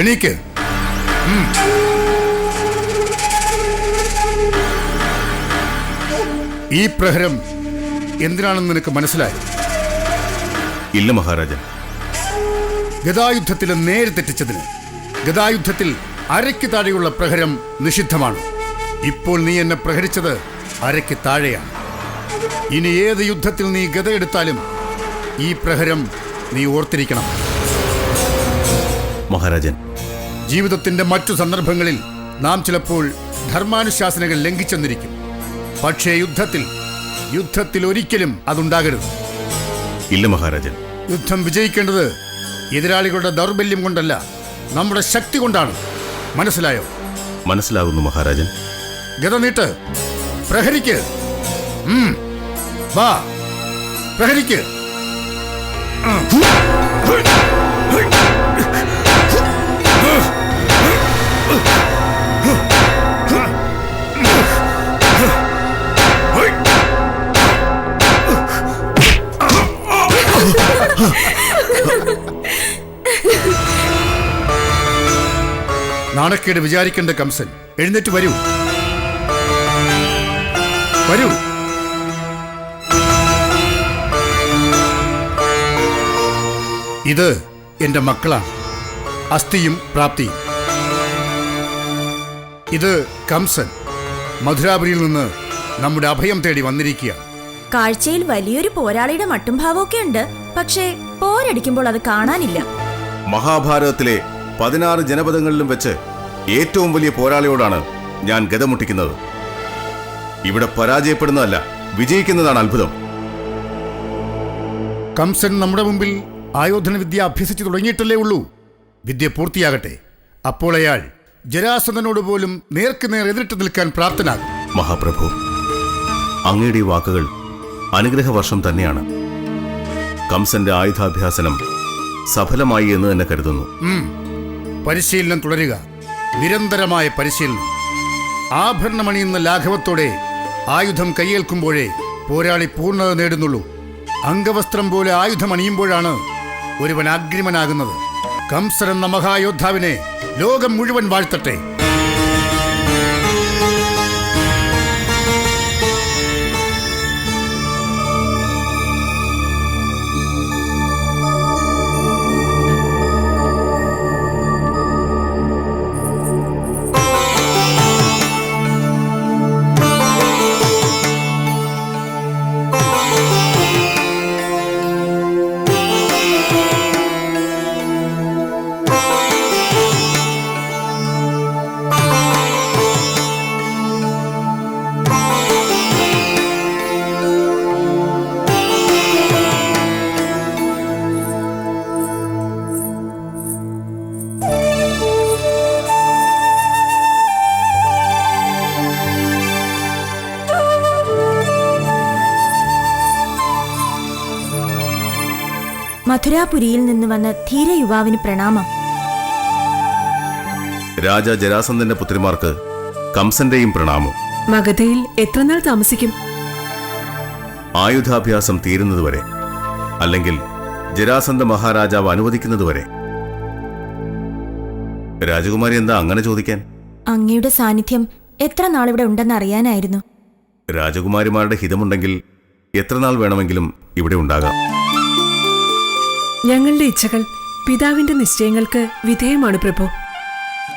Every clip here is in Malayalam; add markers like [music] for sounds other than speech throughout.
എണീക്ക്. ഈ പ്രഹരം എന്തിനാണെന്ന് നിനക്ക് മനസ്സിലായി? ഇല്ല മഹാരാജൻ. ഗതായുദ്ധത്തിൽ നേര് തെറ്റിച്ചതിന് ഗതായുദ്ധത്തിൽ അരയ്ക്ക് താഴെയുള്ള പ്രഹരം നിഷിദ്ധമാണ്. ഇപ്പോൾ നീ എന്നെ പ്രഹരിച്ചത് അരയ്ക്ക് താഴെയാണ്. ഇനി ഏത് യുദ്ധത്തിൽ നീ ഗതയെടുത്താലും ഈ പ്രഹരം നീ ഓർത്തിരിക്കണം. മഹാരാജൻ. ജീവിതത്തിന്റെ മറ്റു സന്ദർഭങ്ങളിൽ നാം ചിലപ്പോൾ ധർമാനുശാസനകൾ ലംഘിച്ചെന്നിരിക്കും. പക്ഷേ യുദ്ധത്തിൽ യുദ്ധത്തിൽ ഒരിക്കലും അതുണ്ടാകരുത്. ഇല്ല മഹാരാജൻ. യുദ്ധം വിജയിക്കേണ്ടത് എതിരാളികളുടെ ദൗർബല്യം കൊണ്ടല്ല നമ്മുടെ ശക്തി കൊണ്ടാണ്. മനസ്സിലായോ? മനസ്സിലാകുന്നു മഹാരാജൻ. ഗത നീട്ട് പ്രഹരിക്ക്. വാ പ്രഹരിക്ക്. നാണക്കേട് വിചാരിക്കേണ്ട കംസൻ. എഴുന്നേറ്റ് വരൂ. വരൂ. ഇത് എന്റെ മക്കളാണ്. അസ്ഥിയും പ്രാപ്തിയും. ഇത് കംസൻ മധുരാപുരിയിൽ നിന്ന് നമ്മുടെ അഭയം തേടി വന്നിരിക്കുകയാണ്. കാഴ്ചയിൽ വലിയൊരു പോരാളിയുടെ മട്ടും ഭാവമൊക്കെ ഉണ്ട്. പക്ഷേ പോരടിക്കുമ്പോൾ അത് കാണാനില്ല. മഹാഭാരതത്തിലെ പതിനാറ് ജനപദങ്ങളിലും വെച്ച് ഏറ്റവും വലിയ പോരാളിയോടാണ് ഞാൻ ഗതമുട്ടിക്കുന്നത് ഇവിടെ പരാജയപ്പെടുന്നതല്ല വിജയിക്കുന്നതാണ് അത്ഭുതം. കംസൻ നമ്മുടെ മുമ്പിൽ ആയോധന വിദ്യ അഭ്യസിച്ചു തുടങ്ങിയിട്ടല്ലേ ഉള്ളൂ. വിദ്യ പൂർത്തിയാകട്ടെ. അപ്പോൾ അയാൾ ജരാസന്ധനോട് പോലും നേർക്കുനേർ എതിരിട്ട് നിൽക്കാൻ പ്രാപ്തനാകും. മഹാപ്രഭു അങ്ങയുടെ ഈ വാക്കുകൾ അനുഗ്രഹവർഷം തന്നെയാണ്. കംസന്റെ ആയുധാഭ്യാസനം സഫലമായി എന്ന് തന്നെ കരുതുന്നു. പരിശീലനം തുടരുക. നിരന്തരമായ പരിശീലനം. ആഭരണമണിയുന്ന ലാഘവത്തോടെ ആയുധം കൈയേൽക്കുമ്പോഴേ പോരാളി പൂർണത നേടുന്നുള്ളൂ. അംഗവസ്ത്രം പോലെ ആയുധം അണിയുമ്പോഴാണ് ഒരുവൻ അഗ്രിമനാകുന്നത്. കംസൻ എന്ന മഹായോദ്ധാവിനെ ലോകം മുഴുവൻ വാഴ്ത്തട്ടെ. മധുരാപുരിയിൽ നിന്ന് വന്ന ധീര യുവാവിന് പ്രണാമം. രാജ ജരാസന്ധന്റെ പുത്രിമാർക്ക് കംസന്റെയും പ്രണാമം. മഗധയിൽ എത്രനാൾ താമസിക്കും? ആയുധാഭ്യാസം തീരുന്നതുവരെ അല്ലെങ്കിൽ ജരാസന്ധ മഹാരാജാവ് അനുവദിക്കുന്നതുവരെ. രാജകുമാരി എന്താ അങ്ങനെ ചോദിക്കാൻ? അങ്ങയുടെ സാന്നിധ്യം എത്ര നാളിവിടെ ഉണ്ടെന്ന് അറിയാനായിരുന്നു. രാജകുമാരിമാരുടെ ഹിതമുണ്ടെങ്കിൽ എത്ര നാൾ വേണമെങ്കിലും ഇവിടെ ഉണ്ടാകാം. ഞങ്ങളുടെ ഇച്ഛകൾ പിതാവിന്റെ നിശ്ചയങ്ങൾക്ക് വിധേയമാണ് പ്രഭു.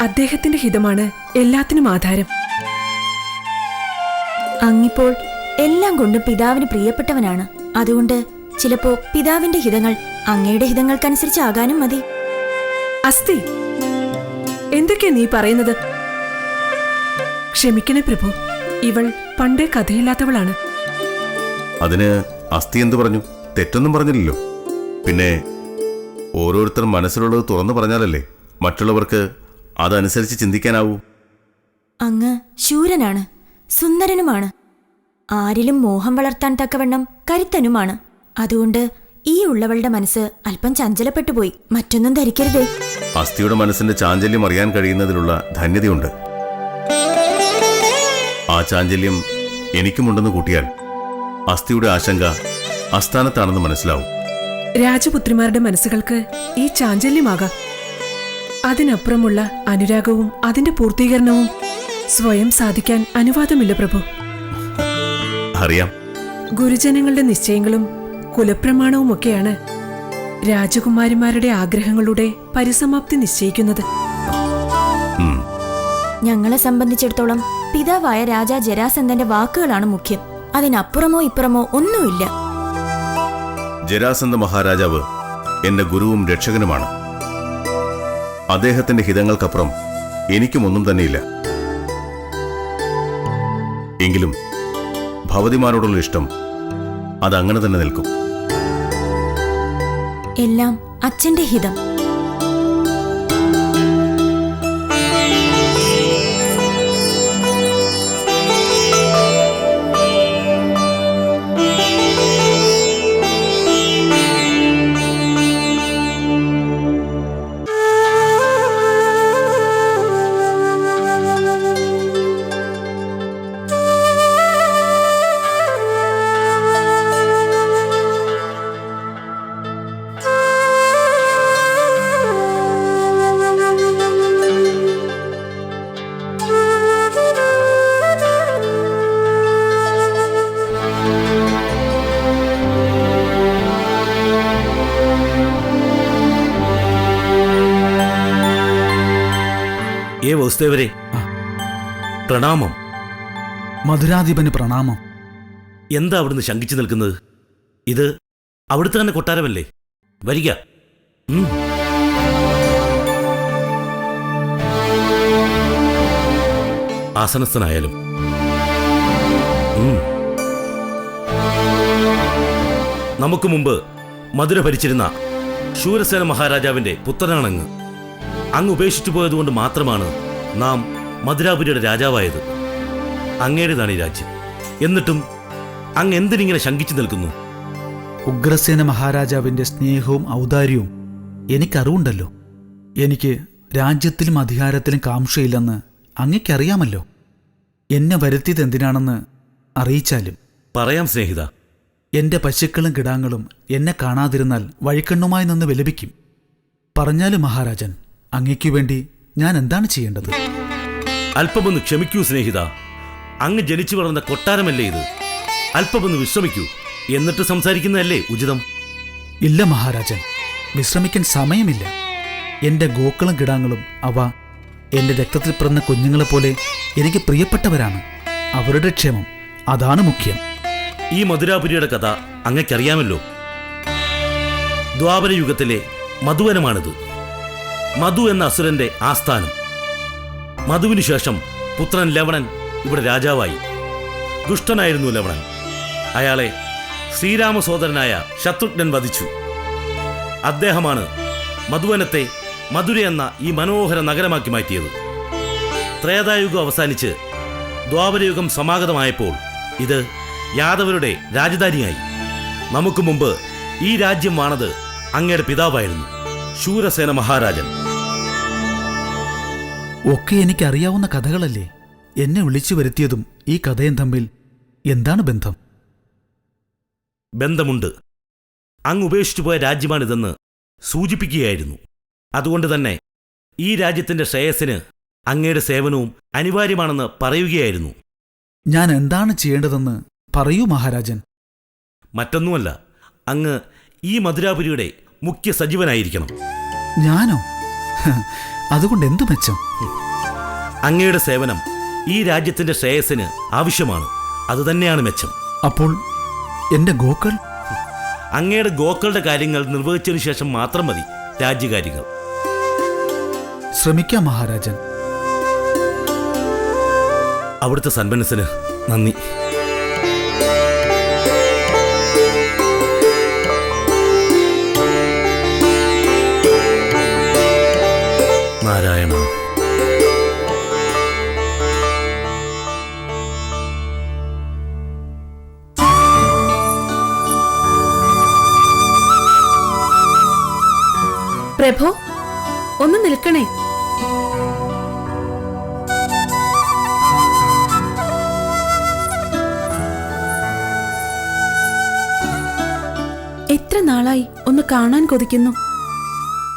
അദ്ദേഹത്തിന്റെ ഹിതമാണ് എല്ലാത്തിനും ആധാരം. അങ്ങിപ്പോൾ എല്ലാം കൊണ്ടും പിതാവിന് പ്രിയപ്പെട്ടവനാണ്. അതുകൊണ്ട് ചിലപ്പോ പിതാവിന്റെ ഹിതങ്ങൾ അങ്ങയുടെ ഹിതങ്ങൾക്കനുസരിച്ചാകാനും മതി. അസ്തി എന്തൊക്കെയാ നീ പറയുന്നത്? ക്ഷമിക്കണേ പ്രഭു ഇവൾ പണ്ടേ കഥയില്ലാത്തവളാണ്. അതിന് അസ്ഥി എന്തു പറഞ്ഞു? തെറ്റൊന്നും പറഞ്ഞില്ലല്ലോ. പിന്നെ ഓരോരുത്തർ മനസ്സിലുള്ളത് തുറന്നു പറഞ്ഞാലല്ലേ മറ്റുള്ളവർക്ക് അതനുസരിച്ച് ചിന്തിക്കാനാവൂ. അങ്ങ് ശൂരനാണ് സുന്ദരനുമാണ്. ആരിലും മോഹം വളർത്താൻ തക്കവണ്ണം കരുത്തനുമാണ്. അതുകൊണ്ട് ഈ ഉള്ളവളുടെ മനസ്സ് അല്പം ചഞ്ചലപ്പെട്ടുപോയി. മറ്റൊന്നും ധരിക്കരുതേ. അസ്ഥിയുടെ മനസ്സിന്റെ ചാഞ്ചല്യം അറിയാൻ കഴിയുന്നതിലുള്ള ധന്യതയുണ്ട്. ആ ചാഞ്ചല്യം എനിക്കുമുണ്ടെന്ന് കൂട്ടിയാൽ അസ്ഥിയുടെ ആശങ്ക അസ്ഥാനത്താണെന്ന് മനസ്സിലാവും. രാജപുത്രിമാരുടെ മനസ്സുകൾക്ക് ഈ ചാഞ്ചല്യമാകാം. അതിനപ്പുറമുള്ള അനുരാഗവും അതിന്റെ പൂർത്തീകരണവും സ്വയം സാധിക്കാൻ അനുവാദമില്ല പ്രഭു. അറിയാം. ഗുരുജനങ്ങളുടെ നിശ്ചയങ്ങളും കുലപ്രമാണവും ഒക്കെയാണ് രാജകുമാരിമാരുടെ ആഗ്രഹങ്ങളുടെ പരിസമാപ്തി നിശ്ചയിക്കുന്നത്. ഞങ്ങളെ സംബന്ധിച്ചിടത്തോളം പിതാവായ രാജാ ജരാസന്ധന്റെ വാക്കുകളാണ് മുഖ്യം. അതിനപ്പുറമോ ഇപ്പുറമോ ഒന്നുമില്ല. ജരാസന്ധ മഹാരാജാവ് എന്റെ ഗുരുവും രക്ഷകനുമാണ്. അദ്ദേഹത്തിന്റെ ഹിതങ്ങൾക്കപ്പുറം എനിക്കും ഒന്നും തന്നെയില്ല. എങ്കിലും ഭവതിമാരോടുള്ള ഇഷ്ടം അതങ്ങനെ തന്നെ നിൽക്കും. എല്ലാം അച്ഛന്റെ ഹിതം. ഏ പ്രണാമം. മധുരാധിപന് പ്രണാമം. എന്താ അവിടുന്ന് ശങ്കിച്ചു നിൽക്കുന്നത്? ഇത് അവിടുത്തെ തന്നെ കൊട്ടാരമല്ലേ? വരിക. ആസനസ്ഥനായാലും. നമുക്ക് മുമ്പ് മധുര ഭരിച്ചിരുന്ന ശൂരസേന മഹാരാജാവിന്റെ പുത്രനാണങ്ങ്. അങ്ങ് ഉപേക്ഷിച്ചു പോയതുകൊണ്ട് മാത്രമാണ് നാം മധുരാപുരിയുടെ രാജാവായത്. അങ്ങേടേതാണ് ഈ രാജ്യം. എന്നിട്ടും അങ്ങ് എന്തിനിങ്ങനെ ശങ്കിച്ചു നിൽക്കുന്നു? ഉഗ്രസേന മഹാരാജാവിന്റെ സ്നേഹവും ഔദാര്യവും എനിക്കറിവുണ്ടല്ലോ. എനിക്ക് രാജ്യത്തിലും അധികാരത്തിലും കാംക്ഷയില്ലെന്ന് അങ്ങയ്ക്കറിയാമല്ലോ. എന്നെ വരുത്തിയത് എന്തിനാണെന്ന് അറിയിച്ചാലും. പറയാം സ്നേഹിത. എന്റെ പശുക്കളും കിടാങ്ങളും എന്നെ കാണാതിരുന്നാൽ വഴിക്കണ്ണുമായി നിന്ന് വിലപിക്കും. പറഞ്ഞാലും മഹാരാജൻ അങ്ങയ്ക്കു വേണ്ടി ഞാൻ എന്താണ് ചെയ്യേണ്ടത്? അല്പമൊന്ന് ക്ഷമിക്കൂ സ്നേഹിത. അങ്ങ് ജനിച്ചു വളർന്ന കൊട്ടാരമല്ലേ ഇത്? അല്പമൊന്ന് വിശ്രമിക്കൂ. എന്നിട്ട് സംസാരിക്കുന്നതല്ലേ ഉചിതം? ഇല്ല മഹാരാജൻ. വിശ്രമിക്കാൻ സമയമില്ല. എന്റെ ഗോക്കളും കിടാങ്ങളും അവ എന്റെ രക്തത്തിൽ പിറന്ന കുഞ്ഞുങ്ങളെ പോലെ എനിക്ക് പ്രിയപ്പെട്ടവരാണ്. അവരുടെ ക്ഷേമം അതാണ് മുഖ്യം. ഈ മധുരാപുരിയുടെ കഥ അങ്ങക്കറിയാമല്ലോ ദ്വാപര യുഗത്തിലെ മധുവനമാണിത്. മധു എന്ന അസുരന്റെ ആസ്ഥാനം. മധുവിനു ശേഷം പുത്രൻ ലവണൻ ഇവിടെ രാജാവായി. ദുഷ്ടനായിരുന്നു ലവണൻ. അയാളെ ശ്രീരാമ സോദരനായ ശത്രുഘ്നൻ വധിച്ചു. അദ്ദേഹമാണ് മധുവനത്തെ മധുര എന്ന ഈ മനോഹര നഗരമാക്കി മാറ്റിയത്. ത്രേതായുഗം അവസാനിച്ച് ദ്വാപരയുഗം സമാഗതമായപ്പോൾ ഇത് യാദവരുടെ രാജധാനിയായി. നമുക്ക് മുമ്പ് ഈ രാജ്യം വാണത് അങ്ങയുടെ പിതാവായിരുന്നു ശൂരസേന മഹാരാജൻ. ഒക്കെ എനിക്കറിയാവുന്ന കഥകളല്ലേ? എന്നെ വിളിച്ചു വരുത്തിയതും ഈ കഥയും തമ്മിൽ എന്താണ് ബന്ധം? ബന്ധമുണ്ട്. അങ്ങ് ഉപേക്ഷിച്ചു പോയ രാജ്യമാണിതെന്ന് സൂചിപ്പിക്കുകയായിരുന്നു. അതുകൊണ്ട് തന്നെ ഈ രാജ്യത്തിന്റെ ശ്രേയസ്സിന് അങ്ങയുടെ സേവനവും അനിവാര്യമാണെന്ന് പറയുകയായിരുന്നു. ഞാൻ എന്താണ് ചെയ്യേണ്ടതെന്ന് പറയൂ മഹാരാജൻ. മറ്റൊന്നുമല്ല അങ്ങ് ഈ മധുരാപുരിയുടെ മുഖ്യ സജീവനായിരിക്കണം. ഞാനോ? അതുകൊണ്ട് എന്തു മെച്ചം? അങ്ങയുടെ സേവനം ഈ രാജ്യത്തിന്റെ ശ്രേയസിന് ആവശ്യമാണ്. അതുതന്നെയാണ് മെച്ചം. അപ്പോൾ എന്റെ ഗോക്കൾ? അങ്ങയുടെ ഗോക്കളുടെ കാര്യങ്ങൾ നിർവഹിച്ചതിനു ശേഷം മാത്രം മതി രാജ്യകാര്യങ്ങൾ ശ്രമിക്കാം മഹാരാജൻ. അവിടുത്തെ സന്മനസ്സിന് നന്ദി. നാരായണ പ്രഭോ ഒന്ന് നിൽക്കണേ. എത്ര നാളായി ഒന്ന് കാണാൻ കൊതിക്കുന്നു.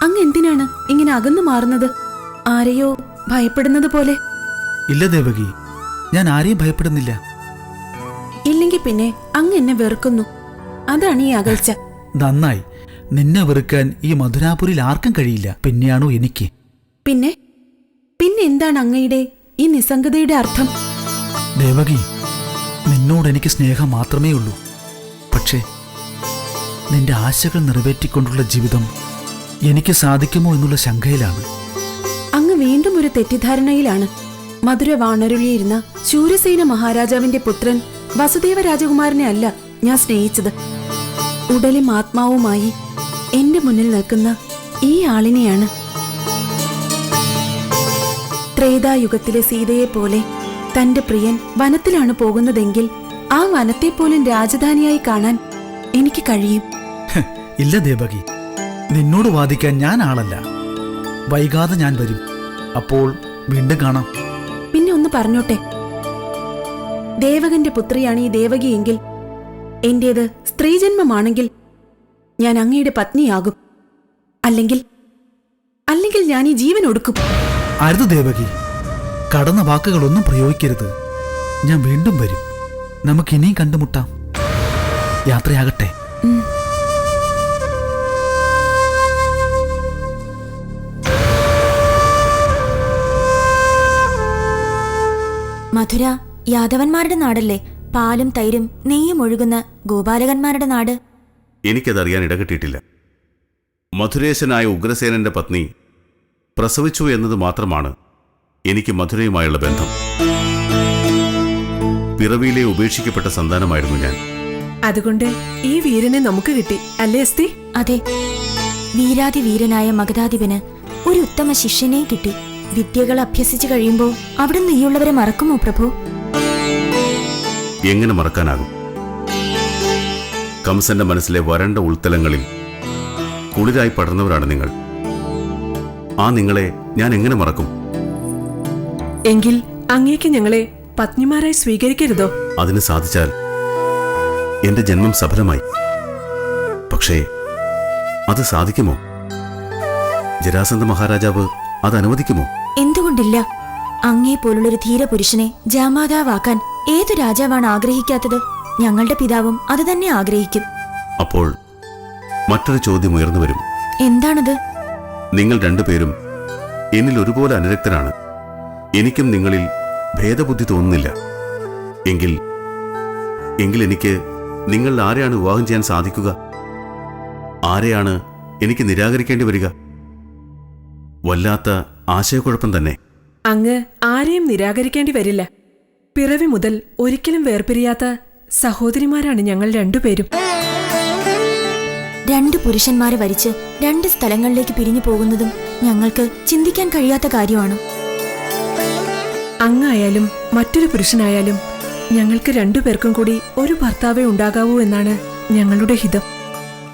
അങ്ങ് എന്തിനാണ് ഇങ്ങനെ അകന്നു മാറുന്നത്? ആരെയോ ഭയപ്പെടുന്നത് പോലെ? ഇല്ല ദേവകി ഞാൻ ആരെയും ഭയപ്പെടുന്നില്ല. ഇല്ലെങ്കിൽ പിന്നെ അങ്ങ് എന്നെ വെറുക്കുന്നു. അതാണ് ഈ അകൽച്ച. നന്നായി. നിന്നെ വെറുക്കാൻ ഈ മധുരാപുരിൽ ആർക്കും കഴിയില്ല. പിന്നെയാണോ എനിക്ക്? പിന്നെ? പിന്നെ എന്താണ് അങ്ങയുടെ ഈ നിസ്സംഗതയുടെ അർത്ഥം? ദേവകി നിന്നോട് എനിക്ക് സ്നേഹം മാത്രമേ ഉള്ളൂ. പക്ഷേ നിന്റെ ആശകൾ നിറവേറ്റിക്കൊണ്ടുള്ള ജീവിതം എനിക്ക് സാധിക്കുമോ എന്നുള്ള ശങ്കയിലാണ്. വീണ്ടും ഒരു തെറ്റിദ്ധാരണയിലാണ്. മധുര വാണരുളിയിരുന്ന ശൂരസേന മഹാരാജാവിന്റെ പുത്രൻ വസുദേവ രാജകുമാരനെ അല്ല ഞാൻ സ്നേഹിച്ചത്. ഉടലും ആത്മാവുമായി എന്റെ മുന്നിൽ നിൽക്കുന്ന ഈ ആളിനെയാണ്. ത്രേതായുഗത്തിലെ സീതയെ പോലെ തന്റെ പ്രിയൻ വനത്തിലാണ് പോകുന്നതെങ്കിൽ ആ വനത്തെ പോലും രാജധാനിയായി കാണാൻ എനിക്ക് കഴിയും. ഇല്ല ദേവകി. നിന്നോട് വാദിക്കാൻ ഞാൻ ആളല്ല. വൈകാതെ ഞാൻ വരും. അപ്പോൾ വീണ്ടും കാണാം. പിന്നെ ഒന്ന് പറഞ്ഞോട്ടെ. ദേവകന്റെ പുത്രിയാണ് ഈ ദേവകിയെങ്കിൽ എന്റേത് സ്ത്രീജന്മമാണെങ്കിൽ ഞാൻ അങ്ങയുടെ പത്നിയാകും. അല്ലെങ്കിൽ അല്ലെങ്കിൽ ഞാൻ ഈ ജീവൻ ഒടുക്കും. അരുത് ദേവകി. കടന്ന വാക്കുകളൊന്നും പ്രയോഗിക്കരുത്. ഞാൻ വീണ്ടും വരും. നമുക്ക് ഇനിയും കണ്ടുമുട്ടാം. യാത്രയാകട്ടെ. മധുര യാദവന്മാരുടെ നാടല്ലേ? പാലും തൈരും നെയ്യും ഒഴുകുന്ന ഗോപാലകന്മാരുടെ നാട്. എനിക്കതറിയാൻ ഇടകിട്ടിയിട്ടില്ല. മധുരേശനായ ഉഗ്രസേനന്റെ പത്നി പ്രസവിച്ചു എന്നത് മാത്രമാണ് എനിക്ക് മധുരയുമായുള്ള ബന്ധം. പിറവിയിലെ ഉപേക്ഷിക്കപ്പെട്ട സന്താനമായിരുന്നു ഞാൻ. അതുകൊണ്ട് ഈ വീരനെ നമുക്ക് കിട്ടി അല്ലേ അസ്തി? അതെ. വീരാതി വീരനായ മഗധാധിപന് ഒരു ഉത്തമ ശിഷ്യനെ കിട്ടി. വിദ്യകൾ അഭ്യസിച്ചു കഴിയുമ്പോൾ അവിടെ നീയുള്ളവരെ മറക്കുമോ പ്രഭു? എങ്ങനെ മറക്കാനാകും? കംസന്റെ മനസ്സിലെ വരണ്ട ഉൾത്തലങ്ങളിൽ കുളിരായി പടർന്നവരാണ് നിങ്ങൾ. ആ നിങ്ങളെ ഞാൻ എങ്ങനെ മറക്കും? എങ്കിൽ അങ്ങേക്ക് ഞങ്ങളെ പത്നിമാരായി സ്വീകരിക്കരുതോ? അതിന് സാധിച്ചാൽ എന്റെ ജന്മം സഫലമായി. പക്ഷേ അത് സാധിക്കുമോ? ജരാസന്ധ മഹാരാജാവ് അത് അനുവദിക്കുമോ? എന്തുകൊണ്ടില്ല? അങ്ങേ പോലുള്ളൊരു ധീരപുരുഷനെ ജാമാതാവാക്കാൻ ഏതു രാജാവാണ് ആഗ്രഹിക്കാത്തത്? ഞങ്ങളുടെ പിതാവും അത് തന്നെ ആഗ്രഹിക്കും. അപ്പോൾ മറ്റൊരു ചോദ്യം ഉയർന്നു വരും. എന്താണത്? നിങ്ങൾ രണ്ടുപേരും എന്നിൽ ഒരുപോലെ അനുരക്തരാണ്. എനിക്കും നിങ്ങളിൽ ഭേദബുദ്ധി തോന്നുന്നില്ല. എങ്കിൽ എങ്കിൽ എനിക്ക് നിങ്ങൾ ആരെയാണ് വിവാഹം ചെയ്യാൻ സാധിക്കുക? ആരെയാണ് എനിക്ക് നിരാകരിക്കേണ്ടി വരിക? വല്ലാത്ത ആശയക്കുഴപ്പം തന്നെ. അങ്ങ് ആരെയും നിരാകരിക്കേണ്ടി വരില്ല. പിറവി മുതൽ ഒരിക്കലും വേർപിരിയാത്ത സഹോദരിമാരാണ് ഞങ്ങൾ രണ്ടുപേരും. രണ്ട് പുരുഷന്മാരെ വരിച്ച് രണ്ട് സ്ഥലങ്ങളിലേക്ക് പിരിഞ്ഞു പോകുന്നതും ഞങ്ങൾക്ക് ചിന്തിക്കാൻ കഴിയാത്ത കാര്യമാണ്. അങ്ങായാലും മറ്റൊരു പുരുഷനായാലും ഞങ്ങൾക്ക് രണ്ടുപേർക്കും കൂടി ഒരു ഭർത്താവേ ഉണ്ടാകാവൂ എന്നാണ് ഞങ്ങളുടെ ഹിതം.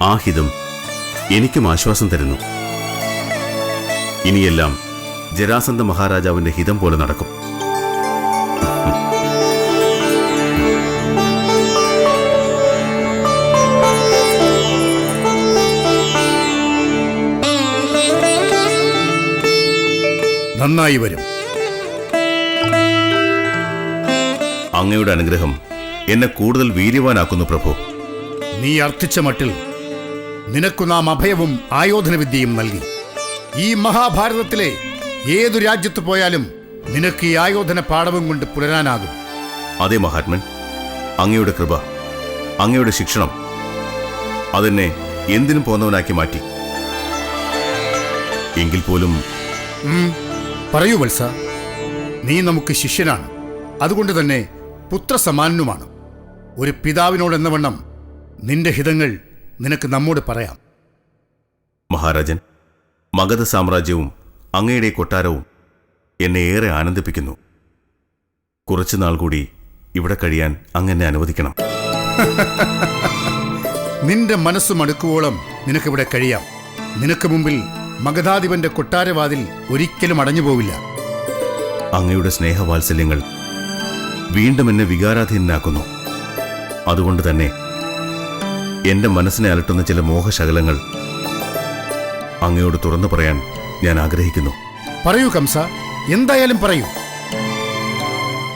ആ ഹിതം എനിക്കും ആശ്വാസം തരുന്നു. ഇനിയെല്ലാം ജരാസന്ധ മഹാരാജാവിന്റെ ഹിതം പോലെ നടക്കും. നന്നായി വരും. അങ്ങയുടെ അനുഗ്രഹം എന്നെ കൂടുതൽ വീര്യവാനാക്കുന്നു പ്രഭു. നീ അർത്ഥിച്ച മട്ടിൽ നിനക്കു നാം അഭയവും ആയോധനവിദ്യയും നൽകി. ഈ മഹാഭാരതത്തിലെ ഏതു രാജ്യത്ത് പോയാലും നിനക്ക് ഈ ആയോധന പാഠവും കൊണ്ട് പുലരാനാകും. അതെ മഹാത്മൻ. അങ്ങയുടെ കൃപ അങ്ങയുടെ ശിക്ഷണം അതെന്നെ എന്തിനും പോന്നവനാക്കി മാറ്റി. എങ്കിൽ പോലും പറയൂ വത്സ. നീ നമുക്ക് ശിഷ്യനാണ്. അതുകൊണ്ട് തന്നെ പുത്രസമാനനുമാണ്. ഒരു പിതാവിനോടെന്ന വണ്ണം നിന്റെ ഹിതങ്ങൾ നിനക്ക് നമ്മോട് പറയാം. മഹാരാജൻ മഗധ സാമ്രാജ്യവും അങ്ങയുടെ കൊട്ടാരവും എന്നെ ഏറെ ആനന്ദിപ്പിക്കുന്നു. കുറച്ചുനാൾ കൂടി ഇവിടെ കഴിയാൻ അങ്ങനെ അനുവദിക്കണം. [laughs] നിന്റെ മനസ്സ് മടുക്കുവോളം നിനക്കിവിടെ കഴിയാം. നിനക്ക് മുമ്പിൽ മഗധാധിപന്റെ കൊട്ടാരവാതിൽ ഒരിക്കലും അടഞ്ഞു പോവില്ല. അങ്ങയുടെ സ്നേഹവാത്സല്യങ്ങൾ വീണ്ടും എന്നെ വികാരാധീനാക്കുന്നു അതുകൊണ്ട് തന്നെ എന്റെ മനസ്സിനെ അലട്ടുന്ന ചില മോഹശകലങ്ങൾ അങ്ങയോട് തുറന്നു പറയാൻ ഞാൻ ആഗ്രഹിക്കുന്നു. പറയൂ കംസ എന്തായാലും പറയൂ.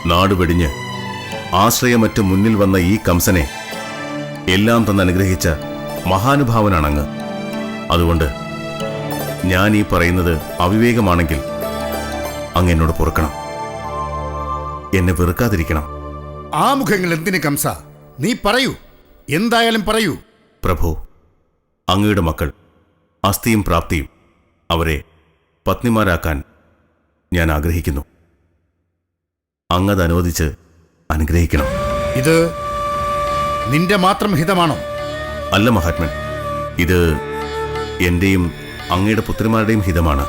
നാട് വെടിഞ്ഞ് ആശ്രയമറ്റ് മുന്നിൽ വന്ന ഈ കംസനെ എല്ലാം തന്നെ അനുഗ്രഹിച്ച മഹാനുഭാവനാണ് അങ്ങ് അതുകൊണ്ട് ഞാൻ ഈ പറയുന്നത് അവിവേകമാണെങ്കിൽ അങ്ങ് എന്നോട് പൊറുക്കണം. എന്നെ വെറുക്കാതിരിക്കണം. ആ മുഖങ്ങൾ എന്തിന് കംസ? നീ പറയൂ. എന്തായാലും പറയൂ. പ്രഭു അങ്ങയുടെ മക്കൾ അസ്ഥിയും പ്രാപ്തിയും അവരെ പത്നിമാരാക്കാൻ ഞാൻ ആഗ്രഹിക്കുന്നു. അങ്ങത് അനുവദിച്ച് അനുഗ്രഹിക്കണം. ഇത് നിന്റെ മാത്രം ഹിതമാണോ? അല്ല മഹാത്മൻ ഇത് എന്റെയും അങ്ങയുടെ പുത്രിമാരുടെയും ഹിതമാണ്.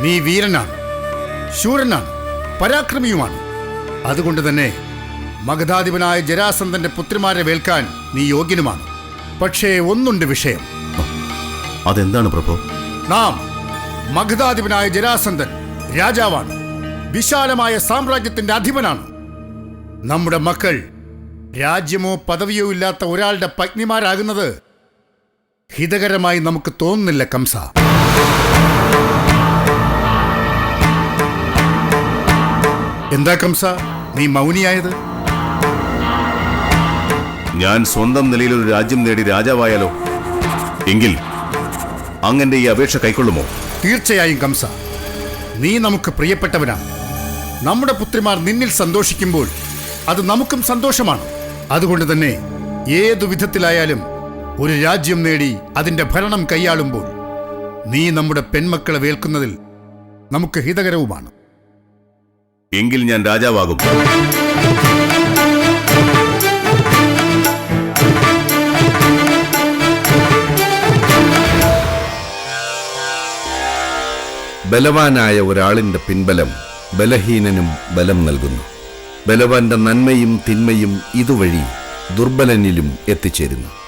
നീ വീരനാണ് ശൂരനാണ് പരാക്രമിയുമാണ്. അതുകൊണ്ട് തന്നെ മഗധാധിപനായ ജരാസന്ധന്റെ പുത്രിമാരെ വേൽക്കാൻ നീ യോഗ്യനുമാണ്. പക്ഷേ ഒന്നുണ്ട് വിഷയം. അതെന്താണ് പ്രഭു? നാം മഗധാധിപനായ ജരാസന്ധൻ രാജാവാണ്. വിശാലമായ സാമ്രാജ്യത്തിന്റെ അധിപനാണ്. നമ്മുടെ മക്കൾ രാജ്യമോ പദവിയോ ഇല്ലാത്ത ഒരാളുടെ പത്നിമാരാകുന്നത് ഹിതകരമായി നമുക്ക് തോന്നുന്നില്ല കംസ. എന്താ കംസ? നീ മൗനിയായത്? ഞാൻ സ്വന്തം നിലയിൽ ഒരു രാജ്യം നേടി രാജാവായാലോ? എങ്കിൽ അങ്ങന്റെ ഈ അപേക്ഷ കൈക്കൊള്ളുമോ? തീർച്ചയായും കംസ. നീ നമുക്ക് പ്രിയപ്പെട്ടവനാണ്. നമ്മുടെ പുത്രിമാർ നിന്നിൽ സന്തോഷിക്കുമ്പോൾ അത് നമുക്കും സന്തോഷമാണ്. അതുകൊണ്ട് തന്നെ ഏതു വിധത്തിലായാലും ഒരു രാജ്യം നേടി അതിന്റെ ഭരണം കൈയാളുമ്പോൾ നീ നമ്മുടെ പെൺമക്കളെ വേൽക്കുന്നതിൽ നമുക്ക് ഹിതകരവുമാണ്. എങ്കിൽ ഞാൻ രാജാവാകും. ബലവാനായ ഒരാളിന്റെ പിൻബലം ബലഹീനനും ബലം നൽകുന്നു. ബലവാന്റെ നന്മയും തിന്മയും ഇതുവഴി ദുർബലനിലും എത്തിച്ചേരുന്നു.